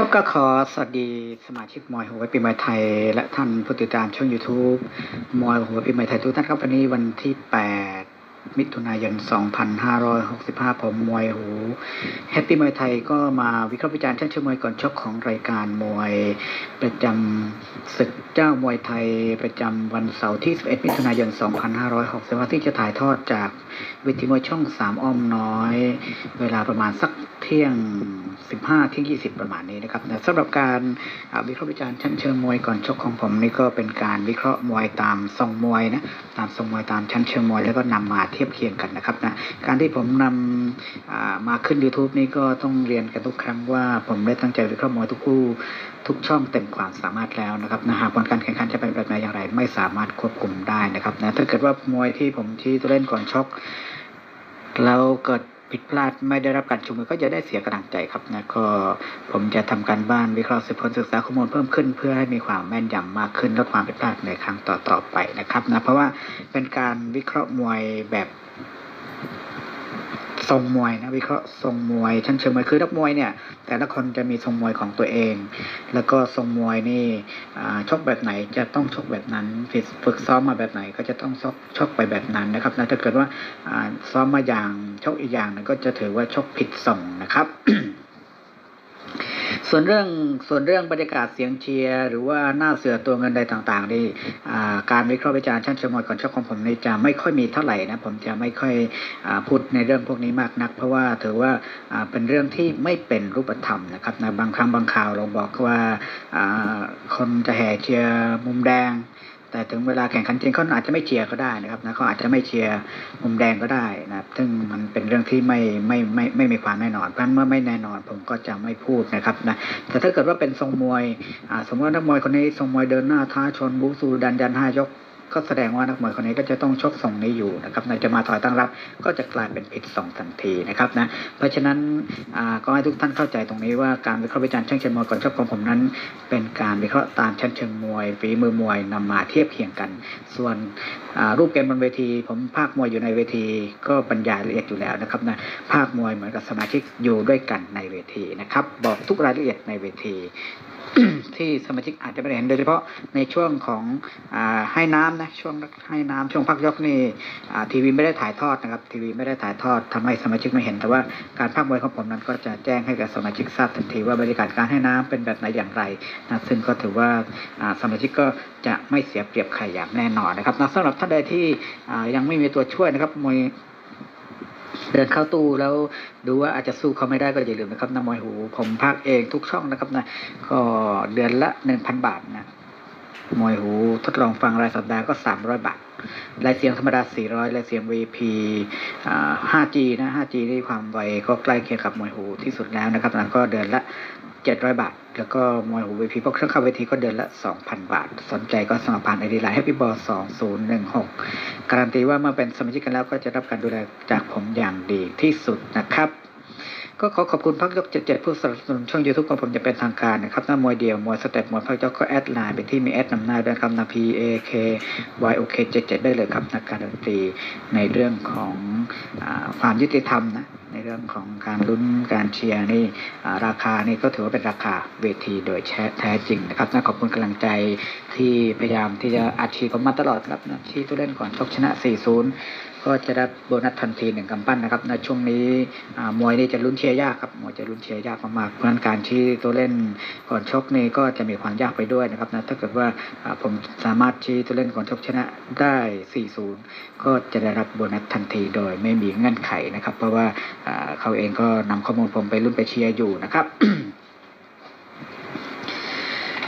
ครับก็ขอสวัสดีสมาชิกมอยหัวปีใหม่ไทย และท่านผู้ติดตามช่อง YouTube มอยหัวปีใหม่ไทยทุกท่านครับวันนี้วันที่ 8 มิถุนายน 2565 ผมมวยหูแฮปปี้มวยไทยก็มาวิเคราะห์วิจารณ์ชั้นเชิงมวยก่อนชกของรายการมวย ประจำศึกเจ้ามวยไทย ประจำวันเสาร์ที่ 11 มิถุนายน 2565 ที่จะถ่ายทอดจากเวทีมวยช่อง 3 อ้อมน้อย เวลาประมาณสักเที่ยง 15เที่ยง20 ประมาณนี้นะครับสำหรับการวิเคราะห์วิจารณ์ชั้นเชิงมวยก่อนชกของผมนี่ก็เป็นการวิเคราะห์มวยตามทรงมวยนะตามทรงมวยตามชั้นเชิงมวยแล้วก็นำมาเทียบเคียงกันนะครับนะการที่ผมนำอ่ามาขึ้น YouTube นี่ก็ต้องเรียนกันทุกครั้งว่าผมได้ตั้งใจวิเคราะห์มวยทุกคู่ทุกช่องเต็มความสามารถแล้วนะครับนะหากผลการแข่งขันจะเป็นแบบไหนอย่างไร ไม่สามารถควบคุมได้นะครับนะถ้าเกิดว่ามวยที่ผมชี้ตัวเล่นก่อนชกแล้วเกิด ผิดพลาดไม่ได้รับการชูมือก็จะได้เสียกำลังใจครับนะก็ผมจะทำการบ้านวิเคราะห์สืบค้นศึกษาข้อมูลเพิ่มขึ้น เพื่อให้มีความแม่นยำมากขึ้นลดความผิดพลาดในครั้งต่อๆไปนะครับนะเพราะว่าเป็นการวิเคราะห์มวยแบบ ทรงมวยนะวิเคราะห์ทรงมวยชั้นเชิงมวยคือนักมวยเนี่ย แต่ละคนจะมีทรงมวยของตัวเอง แล้วก็ทรงมวยนี่ชกแบบไหนจะต้องชกแบบนั้นฝึกซ้อมมาแบบไหนก็จะต้องชกชกไปแบบนั้นนะครับนะถ้าเกิดว่าซ้อมมาอย่างชกอีกอย่างหนึงก็จะถือว่าชกผิดส่งนะครับ ส่วนเรื่องส่วนเรื่องบรรยากาศเสียงเชียร์หรือว่าหน้าเสือตัวเงินใดต่างๆนี่การวิเคราะห์วิจารณ์ชั้นเชิงมวยก่อนชกของผมนี่จะไม่ค่อยมีเท่าไหร่นะผมจะไม่ค่อยอพูดในเรื่องพวกนี้มากนัก เพราะว่าถือว่าเป็นเรื่องที่ไม่เป็นรูปธรรมนะครับนะบางครั้งบางข่าวเราบอกว่าคนจะแห่เชียร์มุมแดง แต่ถึงเวลาแข่งขันจริงเขาอาจจะไม่เชียร์ก็ได้นะครับนะเขาอาจจะไม่เชียร์มุมแดงก็ได้นะครับ ซึ่งมันเป็นเรื่องที่ไม่ไม่ไม่ไม่มีความแน่นอน เพราะฉะนั้นเมื่อไม่แน่นอนผมก็จะไม่พูดนะครับนะแต่ถ้าเกิดว่าเป็นทรงมวยอ่าสมมติว่านักมวยคนนี้ทรงมวยเดินหน้าท้าชนบูสูดันยันห้ายก ก็แสดงว่านักมวยคนนี้ก็จะต้องชกทรงนี้อยู่นะครับในจะมาถอยตั้งรับก็จะกลายเป็นผิดทรงทันทีนะครับนะเพราะฉะนั้นอ่าก็ให้ทุกท่านเข้าใจตรงนี้ว่าการวิเคราะห์วิจารณ์ช่างเชิงมวยก่อนชกของผมนั้น เป็นการวิเคราะห์ตามชั้นเชิงมวยฝีมือมวยนำมาเทียบเคียงกัน ส่วนอ่ารูปเกมบนเวที ผมภาคมวยอยู่ในเวที ก็บรรยายละเอียดอยู่แล้วนะครับนะภาคมวยเหมือนกับสมาชิกอยู่ด้วยกันในเวทีนะครับบอกทุกรายละเอียดในเวที ที่สมาชิกอาจจะไม่ได้เห็นโดยเฉพาะในช่วงของอให้น้ำนะช่วงให้น้ำช่วงพักยกนี่ทีวีไม่ได้ถ่ายทอดนะครับทีวีไม่ได้ถ่ายทอดทำให้สมาชิกไม่เห็น แต่ว่าการพักมวยของผมนั้นก็จะแจ้งให้กับสมาชิกทราบทันทีว่าบรรยากาศการให้น้ำเป็นแบบไหนอย่างไรนะซึ่งก็ถือว่าสมาชิกก็จะไม่เสียเปรียบใครอย่างแน่นอนนะครับนะสำหรับท่านใดที่ยังไม่มีตัวช่วยนะครับมวย เดินเข้าตู้แล้วดูว่าอาจจะสู้เขาไม่ได้ก็อย่าลืมนะครับน้ำมวยหู ผมพักเองทุกช่องนะครับนะก็เดือนละหนึ่งพันบาทนะมวยหูทดลองฟังรายสัปดาห์ก็สามร้อยบาทรายเสียงธรรมดาสี่ร้อยรายเสียง VP อ่า 5G นะ 5G ที่ความไวก็ใกล้เคียงกับมวยหูที่สุดแล้วนะครับนะก็เดือนละ เจ็ดร้อยบาท แล้วก็มวยหู VP พวกเครื่องเข้าเวทีก็เดือนละสองพันบาท สนใจก็สมัครผ่านไอดีไลน์ให้พี่บอสองศูนย์หนึ่งหกการันตีว่าเมื่อเป็นสมาชิกกันแล้วก็จะรับการดูแลจากผมอย่างดีที่สุดนะครับ ก็ขอขอบคุณพักยกเจ็ดเจ็ดผู้สนับสนุนช่องยูทูบของผมจะเป็นทางการนะครับถ้ามวยเดียวมวยสเต็ปมวยพักยกก็แอดไลน์ไปที่มีแอดนำหน้าด้วยครับนา P A K Y O K เจ็ดเจ็ดได้เลยครับนักการันตีในเรื่องของความยุติธรรมนะ ในเรื่องของการลุ้นการเชียร์นี่ราคานี่ก็ถือว่าเป็นราคาเวทีโดยแท้แทจริงนะครับนะขอบคุณกำลังใจที่พยายามที่จะอัดฉีดผมมาตลอดครับนะที่ตัวเล่นก่อนชกชนะ 4-0 ก็จะได้โบนัสทันทีหนึ่งกำปั้นนะครับในช่วงนี้มวยนี่จะลุ้นเชียร์ยากครับมวยจะลุ้นเชียร์ยากมากๆเพราะนั้นการที่ตัวเล่นก่อนชกนี่ก็จะมีความยากไปด้วยนะครับนะถ้าเกิดว่าผมสามารถชี้ตัวเล่นก่อนชกชนะได้ 4-0 ก็จะได้รับโบนัสทันทีโดยไม่มีเงื่อนไขนะครับ เพราะว่าเขาเองก็นำข้อมูลผมไปรุ่นไปเชียร์อยู่นะครับ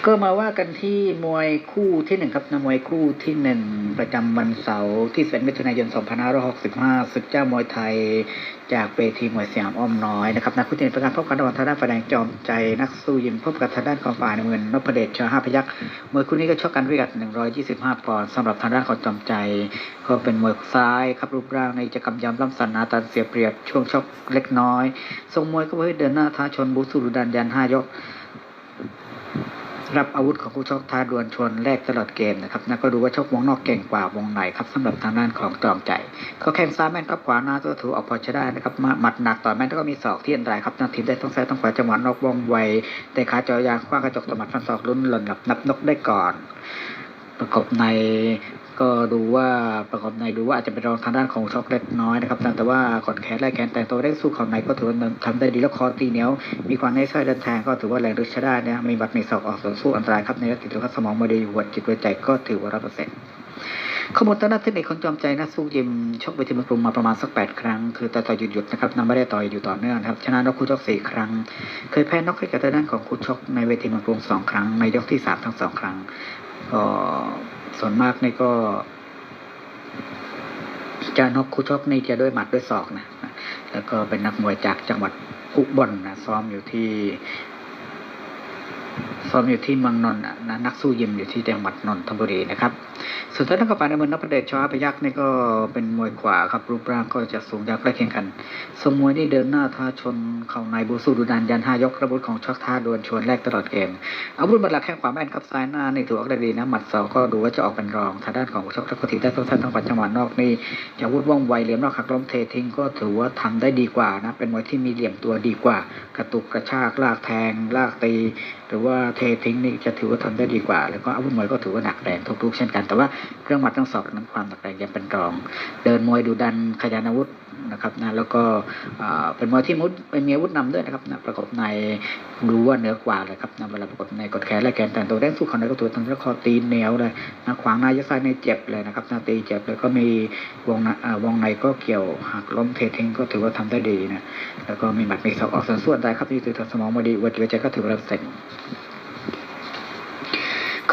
ก็มาว่ากันที่มวยคู่ที่หนึ่งครับนะมวยคู่ที่หนึ่งประจำวันเสาร์ที่11มิถุนายน 2565ศึกเจ้ามวยไทย จากเวทีมวยสยามอ้อมน้อยนะครับนักคู่ที่หนึ่งประการพบกันระหว่างทางด้านฝ่ายแดงจอมใจนักสู้ยิมพบกับทางด้านของฝ่ายน้ำเงินนพเดชชาห้าพยักษ์มวยคู่นี้ก็ชกกันพิกัด 125 ปอนด์สำหรับทางด้านของจอมใจ ก็เป็นมวยซ้ายครับรูปร่างในจะกำยำล้ำสันนาตันเสียเปรียบช่วงชกเล็กน้อยทรงมวยก็เพื่อเดินหน้าท้าชนบูสุรุดันยันห้ายก รับอาวุธของคู่ชกท้าดวลชนแรกตลอดเกมนะครับนะก็ดูว่าชกวงนอกเก่งกว่าวงในครับสำหรับทางด้านของจอมใจเขาแข้งซ้ายแม่นครับขวาหน้าตัวถูออกพอใช้ได้นะครับมาหมัดหนักต่อแม่นแล้วก็มีศอกที่อันตรายครับนักทีมได้ต้องซ้ายต้องขวาจังหวะนอกวงไวแต่ขาเจอยางคว้างกระจกตมัดฟันศอกลุ้นหล่นหลับนับนกได้ก่อน ประกบใน ก็ดูว่าประกอบในดูว่าอาจจะเป็นรองทางด้านของช็อกเล็กน้อยนะครับแต่ว่ากดแขนไล่แขนแต่งตัวได้สู้เขาในก็ถือว่าทำได้ดีแล้วคอตีเหนียวมีความในไส้เดินแทงก็ถือว่าแรงดึงใช้ได้นะมีบัตรมีศอกออกส่วนสู้อันตรายครับในยติดตัวสมองไม่ไดีหัวจิตหัวใจก็ถือว่าร้อยเปอร์เซ็นต์ข้อมูลทางด้านเทคนิคของจอมใจนะสู้ยิมชกไปที่มืองกรุงมาประมาณสักแปดครั้ง คือแต่ต่อยๆหยุดนะครับนำไม่ได้ต่อยอยู่ต่อเนื่องครับชนะนกคู่ชกสี่ครั้ง เคยแพ้นกให้กับทางด้านของคู่ชกในเวทีเมือกรุงสองครั้ง ในยกที่สามทั้งสองครั้งก็ ส่วนมากนี่ก็จะนกคู่ชกนี่จะด้วยหมัดด้วยศอกนะแล้วก็เป็นนักมวยจากจังหวัดอุบลนะซ้อมอยู่ที่ ซ้อมอยู่ที่เมืองนนท์นะนักสู้ยิมอยู่ที่จังหวัดนนทบุรีนะครับส่วนทางด้านกระปาในเมืองนพเดชชอพยักษ์นี่ก็เป็นมวยขวาครับรูปร่างก็จะสูงยาวใกล้เคียงกันสมมวยนี่เดินหน้าท้าชนเข่าในบูสู้ดุดันยันห้ายกระบุของช็อกท้าดวลชวนแรกตลอดเกมอาวุธบัตรหลักแข้งขวาแม่นครับซ้ายหน้านี่ถือว่าได้ดีนะหมัดสองก็ดูว่าจะออกเป็นรองทางด้านของช็อกทักทีได้ต้องท่านต้องปัดจังหวะนอกนี่จะอาวุธว่องไวเหลี่ยมนอกหักล้มเททิ้งก็ถือว่าทำได้ดีกว่านะเป็นมวยที่มีเหลี่ยมตัวดีกว่า กระตุกกระชากลากแทงลากตี หรือว่าเททิ้งนี่จะถือว่าทำได้ดีกว่า แล้วก็อาวุธมวยก็ถือว่าหนักแรงทุกๆเช่นกัน แต่ว่าเครื่องหมัดทั้งสองนั้นความหนักแรงยังเป็นรอง เดินมวยดูดันขยันอาวุธนะครับนะแล้วก็เป็นมวยที่มุดเป็นมีอาวุธนำด้วยนะครับนะประกบในดูว่าเหนือกว่าเลยครับนะเวลาประกบในกดแขนและแขนแต่ตัวแดงสู้เขาในก็ตัวทำแล้วคอตีนเหนียวเลยนะขวางหน้ายกซ้ายในเจ็บเลยนะครับนะตีเจ็บเลยก็มีวงในอ่าวงในก็เกี่ยวหักล้มเททิ้งก็ถือว่าทำได้ดีนะแล้วก็มีหมัดมีศอกออกส่วนส่วนได้ครับที่ถือสมองมาดีวัดใจก็ถือว่าเสร็จ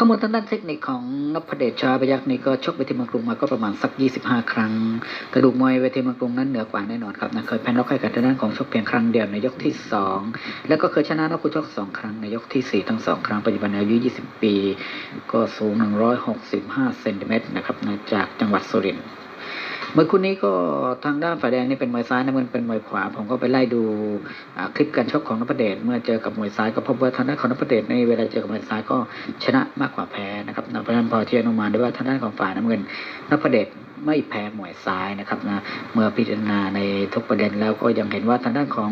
ข้อมูลทางด้านเทคนิคของนพเดชชาพยักษ์นี่ก็ชกเวทีเมืองกรุงมาก็ประมาณสัก 25 ครั้ง กระดูกมวยเวทีเมืองกรุงนั้นเหนือกว่าแน่นอนครับนะเคยแพ้น็อกให้กับทางด้านของชกเพียงครั้งเดียวในยกที่ 2 แล้วก็เคยชนะนักคู่ชกสองครั้งในยกที่ 4 ทั้งสองครั้งปัจจุบันอายุ 20 ปี ก็สูง 165 เซนติเมตรนะครับนะจากจังหวัดสุรินทร์ เมื่อคู่นี้ก็ทางด้านฝ่ายแดงนี่เป็นมวยซ้ายน้ำเงินเป็นมวยขวา ผมก็ไปไล่ดูคลิปการชกของนพเดชเมื่อเจอกับมวยซ้ายก็พบว่าทางด้านของนพเดชในเวลาเจอกับมวยซ้ายก็ชนะมากกว่าแพ้นะครับเพราะฉะนั้นพอที่อนุมานได้ว่าทางด้านของฝ่ายน้ำเงินนพเดชไม่แพ้มวยซ้ายนะครับนะเมื่อพิจารณาในทุกประเด็นแล้วก็ยังเห็นว่าทางด้านของ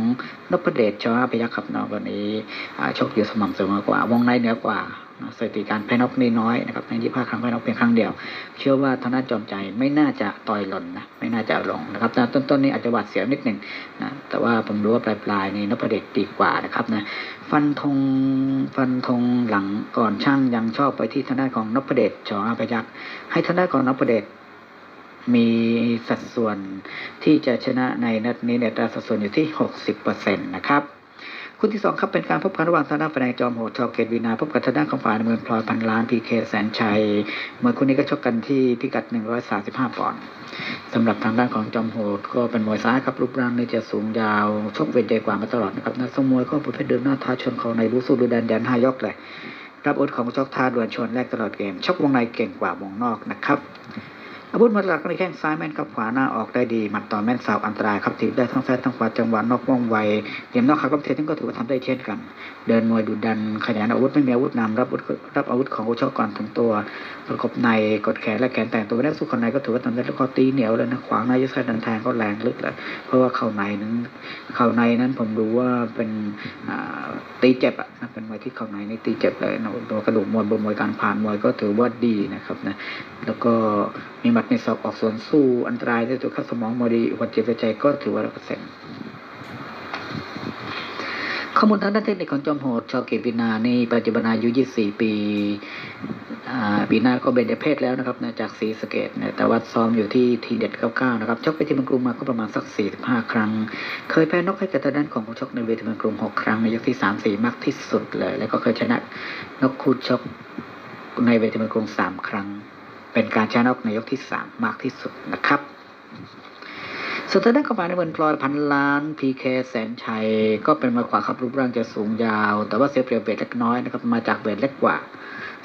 นพเดชชอพยัคฆ์ขับนอกวันนี้ชกอยู่สม่ำเสมอกว่าวงในเหนือกว่า สถิติการแพ้น็อกนี่น้อยนะครับในยี่ห้าครั้งแพ้น็อกเพียงครั้งเดียว เชื่อว่าทางด้านจอมใจไม่น่าจะต่อยหล่นนะไม่น่าจะลงนะครับแต่ต้นๆนี้อาจจะหวาดเสียวนิดหนึ่งนะแต่ว่าผมรู้ว่าปลายๆนี่นพเดชดีกว่านะครับนะฟันธงฟันธงหลังก่อนช่างยังชอบไปที่ทางด้านของนพเดชชออาพยักษ์ให้ทางด้านของนพเดชมีสัดส่วนที่จะชนะในนัดนี้ในตราสัดส่วนอยู่ที่ 60%นะครับ คู่ที่สองครับเป็นการพบกันระหว่างทางด้านฝ่ายแดงจอมโหดชอเกตวีนาพบกับทางด้านของฝ่ายเมืองพลอยพันล้านพีเคแสนชัยเมื่อคู่นี้ก็ชกกันที่พิกัด 135 ปอนด์สำหรับทางด้านของจอมโหดก็เป็นมวยซ้ายครับรูปร่างนี่จะสูงยาวชกเวทใหญ่กว่ามาตลอดนะครับนักสมวยก็ประเภทเดินหน้าท้าชนเขาในบูสู้ดูดันยันห้ายกเลยรับอุดของชกท้าดวลชนแรกตลอดเกมชกวงในเก่งกว่าวงนอกนะครับ อาวุธมัดหลักในแข้งซ้ายแม่นกับขวาหน้าออกได้ดีหมัดต่อแม่นสาวอันตรายครับถีบได้ทั้งซ้ายทั้งขวาจังหวะนอกว่องไวเหลี่ยมนอกขากับเททั้งก็ถือว่าทำได้เช่นกัน เดินมวยดุดันขยันอาวุธไม่มีอาวุธนำรับอาวุธรับอาวุธของผู้ชกก่อนถึงตัวประกบในกดแขนและแขนแต่งตัวแรกสู้คนในก็ถือว่าทำได้แล้วก็ตีเหนียวเลยนะขวางในยึดซ้ายดันแทงก็แรงลึกเลยเพราะว่าเข่าในนั้นเข่าในนั้นผมดูว่าเป็นตีเจ็บอะนะเป็นมวยที่เข่าในนี่ตีเจ็บเลยนะตัวกระดูกมวยบนมวยการผ่านมวยก็ถือว่าดีนะครับนะแล้วก็มีหมัดในศอกออกสวนสู้อันตรายด้ตัวข้าสมองมอดีอุบัติเหตุใจก็ถือว่าร้อยเปอร์เซ็นต์ข้อมูลทางด้านเทคนิคของจอมโหดชาวเกตวินานี่ปัจจุบันอายุ 24 ปีอ่ปีหน้าก็เบญจเพศแล้วนะครับนะจากศรีสเกดนะแต่ว่าซ้อมอยู่ที่ทีเด็ด 99 นะครับ ชกไปที่เมืองกรุงมาก็ประมาณสัก 45 ครั้ง เคยแพ้นกให้กับทางด้านของผู้ชกในเวทีเมืองกรุง 6 ครั้ง ในยกที่ 3 4 มากที่สุดเลย แล้วก็เคยชนะนกคู่ชกในเวทีเมืองกรุง 3 ครั้ง เป็นการชนะนกในยกที่3มมากที่สุดนะครับส่วนทางด้านกองฝ่ายในเมืองพลอยพันล้านพีเคแสนชัย ก็เป็นมวยขวาครับรูปร่างจะสูงยาว แต่ว่าเสียเปรียบเวทเล็กน้อยนะครับมาจากเวทเล็กกว่า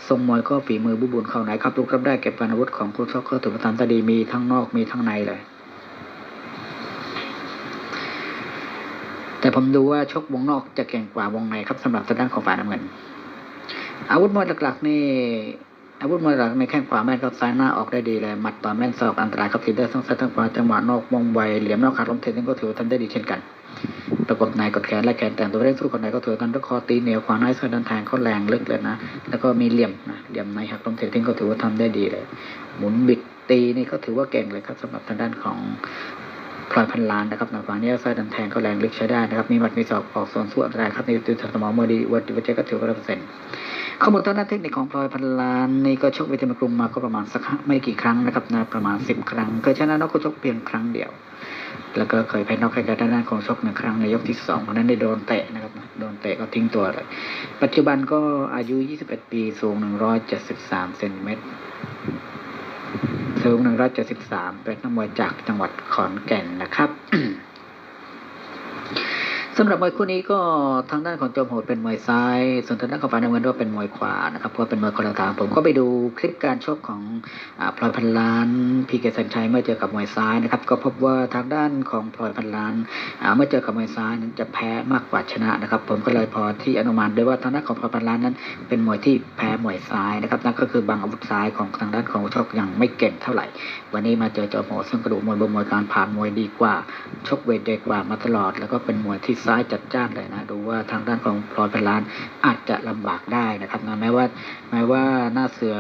ทรงมวยก็ฝีมือบุบุนเข้าไหนครับลูกรับได้เก็บอาวุธของคู่ชกก็ถือว่าทำได้ดีมีทั้งนอกมีทั้งในเลย แต่ผมดูว่าชกวงนอกจะเก่งกว่าวงในครับสำหรับทางด้านของฝ่ายน้ำเงิน อาวุธมวยหลักๆนี่ อาวุธมวยหลักในแข้งขวาแม่นครับซ้ายหน้าออกได้ดีเลยหมัดต่อแม่นศอกอันตรายครับทีได้ทั้งซ้ายทั้งขวาจังหวะนอกมงไวเหลี่ยมนอกขาดล้มเทนก็ถือว่าทำได้ดีเช่นกันประกบในกดแขนและแขนแต่งตัวเร่งสู้คนไหนก็ถือกันด้วยคอตีเหนียวขวาในซ้ายดันแทงก็แรงลึกเลยนะแล้วก็มีเหลี่ยมนะเหลี่ยมในหักล้มเทนก็ถือว่าทำได้ดีเลย หมุนบิดตีนี่ก็ถือว่าเก่งเลยครับสำหรับทางด้านของ พลอยพันล้านนะครับหนังฝั่งนี้ไส้ดันแทงก็แรงลึกใช้ได้นะครับ มีหมัดมีศอกออกส่วนสู้อันตรายครับในตัวสมองเมื่อดีวัดวัดเจก็ถือว่าร้อยเปอร์เซ็นต์ข้อมูลทางด้านเทคนิคของพลอยพันล้านนี่ก็ชกเวทีมากรุงมาก็ประมาณสักไม่กี่ครั้งนะครับนะประมาณสิบครั้งเคยชนะนอกก็ชกเพียงครั้งเดียว แล้วก็เคยแพ้นอกใครกันด้านของชกหนึ่งครั้งในยกที่สองเพราะนั้นได้โดนเตะนะครับโดนเตะก็ทิ้งตัวเลยปัจจุบันก็อายุ 21 ปีสูง 173เซนติเมตร เสริมนังร้อยเจ็ดสิบสามเป็นนักมวยจากจังหวัดขอนแก่นนะครับ สำหรับมวยคู่นี้ก็ทางด้านของจอมโหดเป็นมวยซ้าย ส่วนทางด้านของฝ่ายน้ำเงินก็เป็นมวยขวานะครับเพราะเป็นมวยคนละทางผมก็ไปดูคลิปการชกของอพลอยพันล้านพีเกสัญชัยเมื่อเจอกับมวยซ้ายนะครับ ก็พบว่าทางด้านของพลอยพันล้านเมื่อเจอกับมวยซ้ายนั้นจะแพ้มากกว่าชนะนะครับ ผมก็เลยพอที่อนุมานได้ว่าทางด้านของพลอยพันล้านนั้น เป็นมวยที่แพ้มวยซ้ายนะครับนั่นก็คือบางอาวุธซ้ายของทางด้านของชกยังไม่เก่งเท่าไหร่ วันนี้มาเจอจอมโหดซึ่งกระดูกมวยบนมวยการผ่านมวยดีกว่าชกเวทเด็กกว่ามาตลอด แล้วก็เป็นมวยที่ซ้ายจัดจ้านเลยนะดูว่าทางด้านของพลอยพันล้านอาจจะลำบากได้นะครับนะแม้ว่าแม้ว่าหน้าเสือ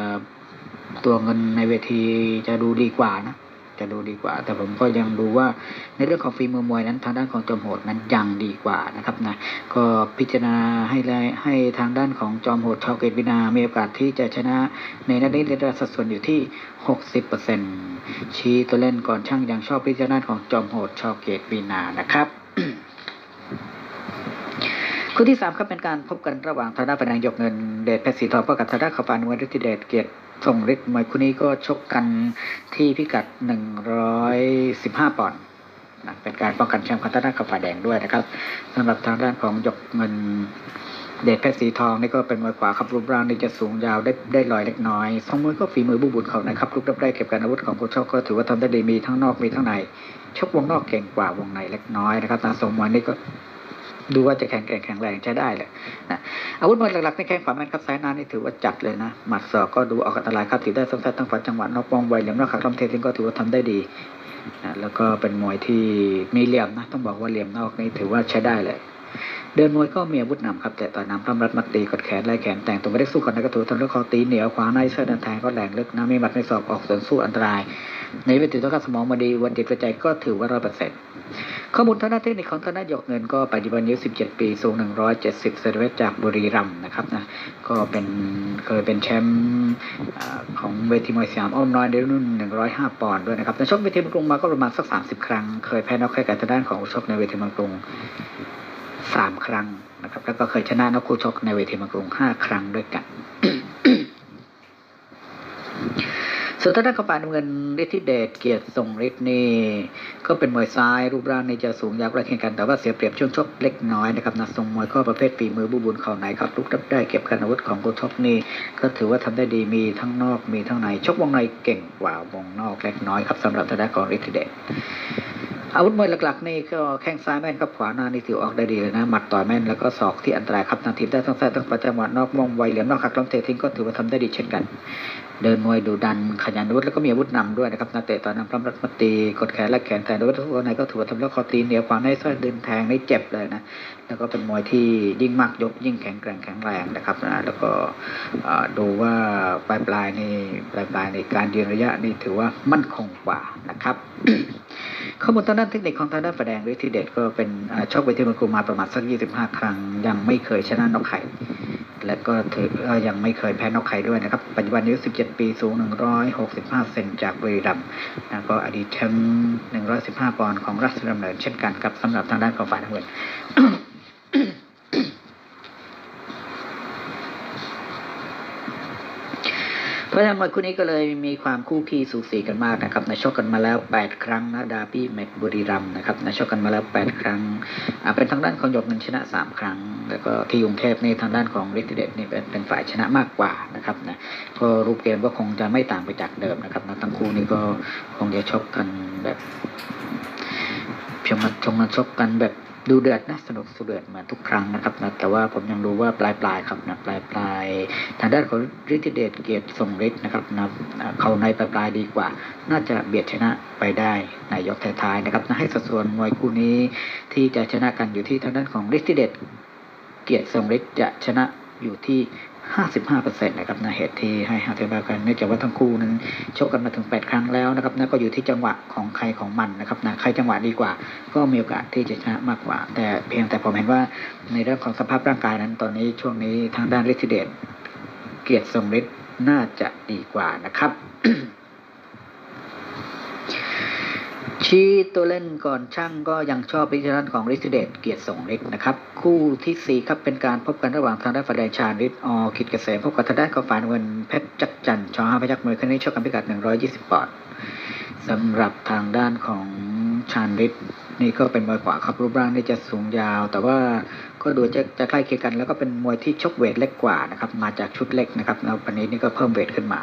ตัวเงินในเวทีจะดูดีกว่านะจะดูดีกว่า แต่ผมก็ยังดูว่าในเรื่องของฝีมือมวยนั้นทางด้านของจอมโหดนั้นยังดีกว่านะครับนะก็พิจารณาให้ให้ทางด้านของจอมโหดชาวเกตวินา มีโอกาสที่จะชนะในนัดนี้ในระดับสัดส่วนอยู่ที่ 60%ชี้ตัวเล่นก่อนช่างยังชอบพิจารณาของจอมโหดชาวเกตวินานะครับ คู่ที่สามครับเป็นการพบกันระหว่างธนาพนังยกเงินเดชเพชรสีทองกับธนาขาวปานวฤทธิเดชเกียรติทรงฤทธิ์มวยคู่นี้ก็ชกกันที่พิกัด 115 ปอนด์นะเป็นการป้องกันแชมป์ของธนาขาวปานแดงด้วยนะครับสำหรับทางด้านของยกเงินเดชเพชรสีทองนี่ก็เป็นมวยขวาครับรูปร่างนี่จะสูงยาวได้ได้ลอยเล็กน้อยสองมวยก็ฝีมือบุบุญเขานะครับรูปรับได้เก็บการอาวุธของผู้ชกก็ถือว่าทำได้ดีมีทั้งนอกมีทั้งในชกวงนอกเก่งกว่าวงในเล็กน้อยนะครับตาสมวยนี่ก็ ดูว่าจะแข็งแกร่งแข็งแรงใช้ได้เลยนะอาวุธมวยหลักๆในแข้งขวาแม่นครับซ้ายหน้านี่ถือว่าจัดเลยนะหมัดศอกก็ดูออกอันตรายครับถือได้สมศักดิ์ตั้งฝันจังหวะนอกวงไวเหลี่ยมนอกขักลำเททิ้งก็ถือว่าทำได้ดีนะแล้วก็เป็นมวยที่มีเหลี่ยมนะต้องบอกว่าเหลี่ยมนอกนี่ถือว่าใช้ได้เลยเดินมวยก็มีอาวุธนำครับ แต่ต่อยน้ำพร่ำรัดมัดตีกดแขนไล่แขนแต่งตัวไม่ได้สู้กันนะก็ถือทำแล้วคอตีเหนียวขวาในเสื้อดันแทงก็แรงลึกนะมีหมัดไม่ศอกออกส่วนสู้อันตราย ในเวทีต้องการสมองมาดีวันจิตกระใจก็ถือว่าร้อยเปอร์เซ็นต์ข้อมูลทางด้านเทคนิคของธนาหยกเงินก็ปัจจุบันอายุ 17 ปี สูง 170เซนติเมตรจากบุรีรัมย์นะครับนะ ก็เป็นเคยเป็นแชมป์ของเวทีมวยสยามอ้อมน้อยในรุ่น 105 ปอนด์ด้วยนะครับในชกเวทีเมืองกรุงมาก็ประมาณสัก 30 ครั้ง เคยแพ้นอกแค่กับทางด้านของชกในเวทีเมืองกรุง 3 ครั้งนะครับ แล้วก็เคยชนะนกคู่ชกในเวทีเมืองกรุง 5 ครั้งด้วยกัน ส่วนทางด้านกระปานำเงินฤทธิเดชเกียรติทรงฤทธิ์นี่ก็เป็นมวยซ้ายรูปร่างนี่จะสูงยาวใกล้เคียงกัน แต่ว่าเสียเปรียบช่วงชกเล็กน้อยนะครับนะทรงมวยก็ประเภทฝีมือบุบุญเข่าไหนครับลุกรับได้เก็บการอาวุธของโกูชกนี่ก็ถือว่าทำได้ดีมีทั้งนอกมีทั้งในชกวงในเก่งกว่าวงนอกเล็กน้อยครับสำหรับทางด้านของฤทธิเดช อาวุธมวยหลักๆนี่ก็แข้งซ้ายแม่นครับขวาหน้านี่ถือออกได้ดีเลยนะหมัดต่อยแม่นแล้วก็ศอกที่อันตรายครับนาทีได้ทั้งซ้ายทั้งขวาจังหวะนอกมองไวเหลี่ยมนอกหักล้มเททิ้งก็ถือว่าทำได้ดีเช่นกัน เดินมวยดูดันขยันอาวุธแล้วก็มีอาวุธนำด้วยนะครับนาเตะต่อยนำพร้อมรัดมาตีกดแขนและแขนแต่โดยทุกคนไหนก็ถือว่าทำแล้วคอตีเหนียวขวาในซ้ายเดินแทงนี่เจ็บเลยนะแล้วก็เป็นมวยที่ยิ่งมากยกยิ่งแข็งแกร่งแข็งแรงนะครับนะแล้วก็ดูว่าปลายปลายๆนี่ปลายปลายๆในการยืนระยะนี่ถือว่ามั่นคงกว่านะครับข้อมูลทางด้านเทคนิคของทางด้านฝ่ายแดงฤทธิเดชก็เป็นอ่าชกเวทีมันครูมาประมาณสัก 25 ครั้ง ยังไม่เคยชนะนอกไข่และก็ถือยังไม่เคยแพ้นอกไข่ด้วยนะครับ ปัจจุบันอายุ 17 ปีสูง 165 เซนจากบุรีรัมย์นะก็อดีตแชมป์ 115 ปอนด์ของราชดำเนินเช่นกันครับสำหรับทางด้านของฝ่ายน้ำเงิน เพราะฉะนั้นมวยคู่นี้ก็เลยมีความคู่ขี้สูสีกันมากนะครับในชกกันมาแล้ว 8 ครั้งนะดาบี้เมดบุรีรัมนะครับในชกกันมาแล้ว 8 ครั้งอ่าเป็นทางด้านของหยกเงินชนะ 3 ครั้ง แล้วก็ที่กรุงเทพนี่ทางด้านของฤทธิเดชนี่เป็นเป็นฝ่ายชนะมากกว่านะครับนะก็รูปเกมก็คงจะไม่ต่างไปจากเดิมนะครับนะทั้งคู่นี่ก็คงจะชกกันแบบชกมาชกมาชกกันแบบ ดูเดือดนะสนุกสุดเดือดเหมือนทุกครั้งนะครับนะแต่ว่าผมยังรู้ว่าปลายปลายครับนะปลายปลายทางด้านของฤทธิเดชเกียรติทรงฤทธิ์นะครับนะเขาในปลายปลายดีกว่า น่าจะเบียดชนะไปได้ในยกท้ายๆนะครับนะให้สัดส่วนมวยคู่นี้ที่จะชนะกันอยู่ที่ทางด้านของฤทธิเดชเกียรติทรงฤทธิ์จะชนะอยู่ที่ 55%นะครับนะเหตุที่ให้55กันเนื่องจากว่าทั้งคู่นั้นโชกกันมาถึง 8 ครั้งแล้วนะครับนะก็อยู่ที่จังหวะของใครของมันนะครับนะใครจังหวะดีกว่า ก็มีโอกาสที่จะชนะมากกว่า แต่เพียงแต่ผมเห็นว่าในเรื่องของสภาพร่างกายนั้นตอนนี้ช่วงนี้ทางด้านฤทธิเดชเกียรติสมฤทธิ์น่าจะดีกว่านะครับ ชี้ตัวเล่นก่อนช่างก็ยังชอบพิจารณาของฤทธิเดชเกียรติส่งฤทธิ์นะครับ คู่ที่สี่ครับเป็นการพบกันระหว่างทางด้านฝ่ายแดงชาญฤทธิ์อคิดเกษมพบกับทางด้านของฝ่ายน้ำเงินเพชรจักรจันทร์ชอห้าพยักมือครั้งนี้ชกกันพิกัด 120 ปอนด์สำหรับทางด้านของชาญฤทธิ์ นี่ก็เป็นมวยขวาครับรูปร่างนี่จะสูงยาว แต่ว่าก็ดูจะจะใกล้เคียงกัน แล้วก็เป็นมวยที่ชกเวทเล็กกว่านะครับมาจากชุดเล็กนะครับแล้ววันนี้นี่ก็เพิ่มเวทขึ้นมา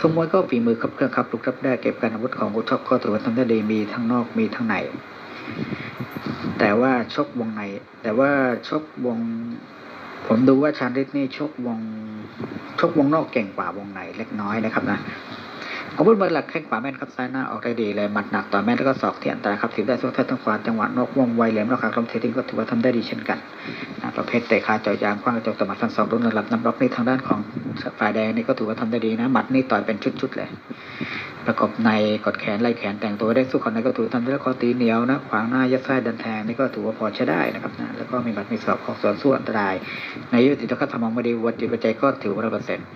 ทรงมวยก็ฝีมือครับเครื่องครับลุกรับได้เก็บการอาวุธของผู้ชกก็ถือว่าทำได้ดีมีทั้งนอกมีทั้งในแต่ว่าชกวงใน แต่ว่าชกวง ผมดูว่าชาญฤทธิ์นี่ชกวงชกวงนอกเก่งกว่าวงในเล็กน้อยนะครับนะ อาวุธเบอหลักแข้งขวาแม่นครับซ้ายหน้าออกได้ดีเลยหมัดหนักต่อแม่นแล้วก็ศอกที่อันตรายครับถือได้สุดท้ายทั้งขวาจังหวะนอกว่องไวแหลมแล้วขาลมเททิ้งก็ถือว่าทำได้ดีเช่นกันนะประเภทเตะขาจาะยยางคว้างกระจกต่อหมัดฟันศอกรุ่นระดับน้ำบล็อกนี่ทางด้านของฝ่ายแดงนี่ก็ถือว่าทำได้ดีนะหมัดนี่ต่อยเป็นชุดๆเลยประกอบในกดแขนไล่แขนแต่งตัวได้สู้คนในก็ถือทำได้แล้วก็ตีเหนียวนะขวางหน้ายัดไส้ดันแทงนี่ก็ถือว่าพอใช้ได้นะครับนะแล้วก็มีบัตรมีสอบของส่วนสู้อันตราย ในยุติธรรมมไม่ดีวัดจิตวิจัยก็ถือว่าร้อยเปอร์เซ็นต์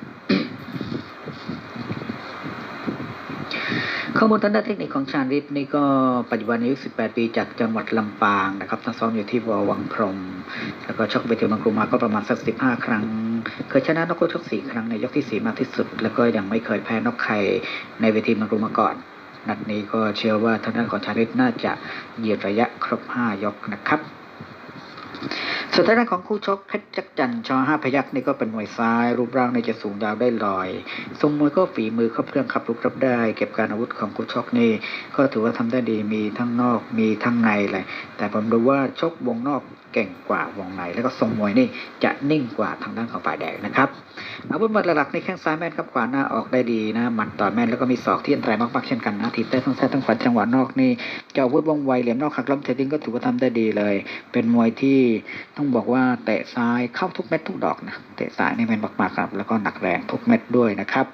ข้อมูลทางด้านเทคนิคของชาญฤทธิ์นี่ก็ปัจจุบันอายุ 18 ปีจากจังหวัดลำปางนะครับทั้งซ้อมอยู่ที่วอวังพรม แล้วก็ชกไปถึงบางกรุมาก็ประมาณสัก 15 ครั้ง เคยชนะนกคู่ชก 4 ครั้งในยกที่ 4 มากที่สุด แล้วก็ยังไม่เคยแพ้นกใครในเวทีบางกรุมาก่อน นัดนี้ก็เชื่อว่าทางด้านของชาญฤทธิ์น่าจะเหยียดระยะครบ 5 ยกนะครับ ส่วนทางด้านของคู่ชกเพชรจักรจันชอห้าพยักนี่ก็เป็นมวยซ้าย รูปร่างในจะสูงยาวได้ลอยทรงมวยก็ฝีมือครบเครื่องขับลุกรับได้ เก็บการอาวุธของคู่ชกนี่ก็ถือว่าทำได้ดีมีทั้งนอกมีทั้งในเลยแต่ผมดูว่าชกวงนอก เก่งกว่าวงใน แล้วก็ทรงมวยนี่จะนิ่งกว่าทางด้านของฝ่ายแดงนะครับอาวุธหมัดหลักในแข้งซ้ายแม่นครับขวาหน้าออกได้ดีนะหมัดต่อแม่นแล้วก็มีศอกที่อันตรายมากๆเช่นกันนะถีบได้ทั้งซ้ายทั้งขวาจังหวะนอกนี่เจ้าอาวุธวงไวเหลี่ยมนอกขักล้มเทติ้งก็ถือว่าทำได้ดีเลย เป็นมวยที่ต้องบอกว่าเตะซ้ายเข้าทุกเม็ดทุกดอกนะเตะซ้ายนี่แม่นมากๆครับแล้วก็หนักแรงทุกเม็ดด้วยนะครับ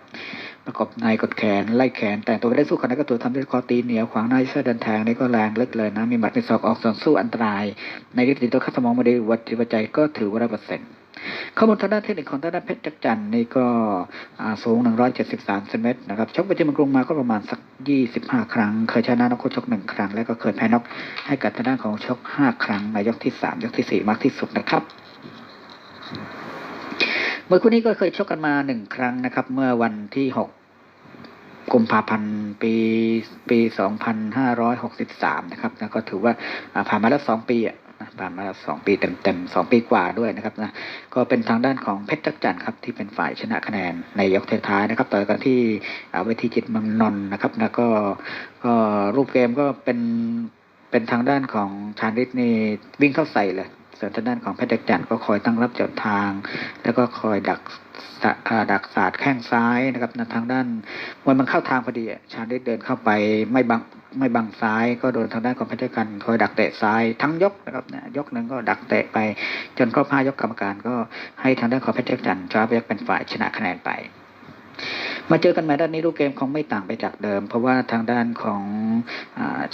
ประกอบในกดแขนไล่แขน แต่ตัวไม่ได้สู้คนนั้ก็ตัวทำด้วยคอตีเหนียวขวางหน้าเสื้อเดินทางนี่ก็แรงเล็กเลยนะ มีหมัดมีศอกออกส่วนสู้อันตราย ในยุติตัวข้าสมองมาดีวัดจิตวิจัยก็ถือว่าร้อยเปอร์เซ็นต์ข้อมูลทางด้านเทคนิคของทางด้านเพชรจักรจันนี่ก็อ่าสูง 173เซนติเมตรนะครับชกไปที่เมืองกรุงมาก็ประมาณสัก 25 ครั้ง เคยชนะนักชกหนึ่งครั้ง แล้วก็เคยแพ้น็อกให้กับทางด้านของชก 5 ครั้งในยกที่ 3 ยกทีสี่4 มากที่สุดนะครับ มวยคู่นี้ก็เคยชกกันมาหนึ่งครั้งนะครับ เมื่อวันที่หกกุมภาพันธ์ปีปีสองพันห้าร้อยหกสิบสามนะครับแล้วก็ถือว่าผ่านมาแล้วสองปีอะนะผ่านมาแล้วสองปีเต็มๆสองปีกว่าด้วยนะครับนะก็เป็นทางด้านของเพชรจักรจันทร์ครับที่เป็นฝ่ายชนะคะแนนในยกท้ายนะครับต่อกันที่เวทีจิตมืองนน์นะครับแล้วก็ก็รูปเกมก็เป็นเป็นทางด้านของชาญฤทธิ์นี่วิ่งเข้าใส่เลย ส่วนทางด้านของเพชรจักจันก็คอยตั้งรับจดทาง แล้วก็คอยดักดักศาสตร์แข้งซ้ายนะครับนทางด้านมวยมันเข้าทางพอดีชาญได้เดินเข้าไปไม่บังไม่บังซ้ายก็โดนทางด้านของเพชรจักจันคอยดักเตะซ้ายทั้งยกนะครับนะยกหนึ่งก็ดักเตะไป จนครบห้ายกกรรมการก็ให้ทางด้านของเพชรจักจันจ้าพยักเป็นฝ่ายชนะคะแนนไปมาเจอกันใหม่ด้านนี้รูปเกมคงไม่ต่างไปจากเดิม เพราะว่าทางด้านของ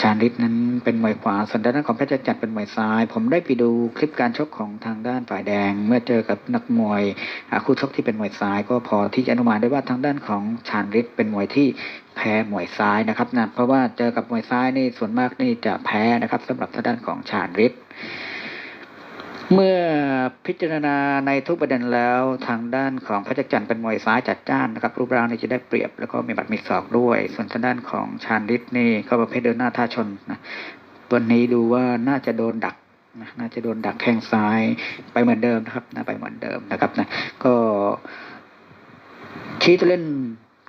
ชาญฤทธิ์นั้นเป็นมวยขวาส่วนด้านของเพชรจัดเป็นมวยซ้าย ผมได้ไปดูคลิปการชกของทางด้านฝ่ายแดง เมื่อเจอกับนักมวยคู่ชกที่เป็นมวยซ้าย ก็พอที่จะอนุมานได้ว่าทางด้านของชาญฤทธิ์เป็นมวยที่แพ้มวยซ้ายนะครับนะเพราะว่าเจอกับมวยซ้ายนี่ส่วนมากนี่จะแพ้นะครับสำหรับทางด้านของชาญฤทธิ์ เมื่อพิจารณาในทุกประเด็นแล้วทางด้านของพระจักรจันทร์เป็นมวยซ้ายจัดจ้านนะครับรูปร่างนี่จะได้เปรียบ แล้วก็มีบัตรมีศอกด้วย ส่วนทางด้านของชาญฤทธิ์นี่ก็ประเภทเดินหน้าท่าชนนะวันนี้ดูว่าน่าจะโดนดักนะน่าจะโดนดักแข้งซ้ายไปเหมือนเดิมนะครับนะไปเหมือนเดิมนะครับนะก็ชี้ตัวเล่น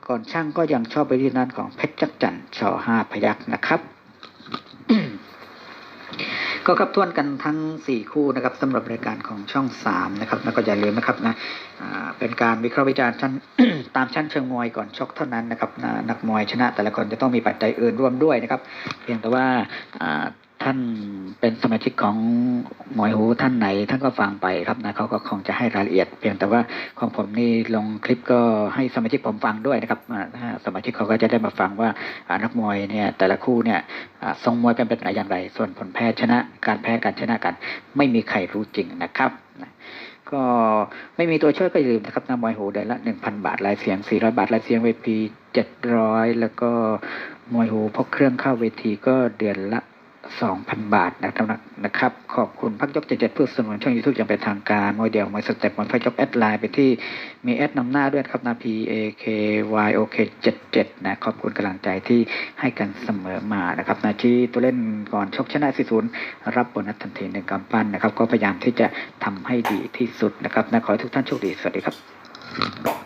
ก่อนช่างก็ยังชอบไปที่ด้านของเพชรจักจันทร์ชอห้าพยักนะครับ ก็ครบทวนกันทั้ง 4 คู่นะครับสำหรับรายการของช่อง 3 นะครับแล้วก็อย่าลืมนะครับนะเป็นการวิเคราะห์วิจารณ์ชั้นตามชั้นเชิงมวยก่อนชกเท่านั้นนะครับนักมวยชนะ แต่ละคนจะต้องมีปัจจัยอื่นร่วมด้วยนะครับ เพียงแต่ว่า ท่านเป็นสมาชิกของหมวยหูท่านไหน ท่านก็ฟังไปครับนะเขาก็คงจะให้รายละเอียด เพียงแต่ว่าของผมนี่ลงคลิปก็ให้สมาชิกผมฟังด้วยนะครับสมาชิกเขาก็จะได้มาฟังว่านักมวยเนี่ยแต่ละคู่เนี่ยอ่าทรงมวยเป็นเป็นอย่างไร ส่วนผลแพ้ชนะ การแพ้การชนะกัน ไม่มีใครรู้จริงนะครับก็ไม่มีตัวช่วยก็อย่าลืมนะครับนำมวยหูเดือนละ 1,000 บาทลายเสียง 400 บาทลายเสียงเวที700 แล้วก็มวยหูพกเครื่องเข้าเวทีก็เดือนละ 2,000บาทนะครับนะครับ ขอบคุณพักยกเจ็ดเพื่อสนับสนุนช่องยูทูบอย่างเป็นทางการมวยเดียวมวยสเต็ปมวยพักยกแอดไลน์ไปที่มีแอดนำหน้าด้วยครับนา P A K Y O K 77นะขอบคุณกำลังใจที่ให้กันเสมอมานะครับนาทีตัวเล่นก่อนชกชนะ40รับโบนัสทันทีหนึ่งกำปั้นนะครับ ก็พยายามที่จะทำให้ดีที่สุดนะครับนะขอให้ทุกท่านโชคดีสวัสดีครับ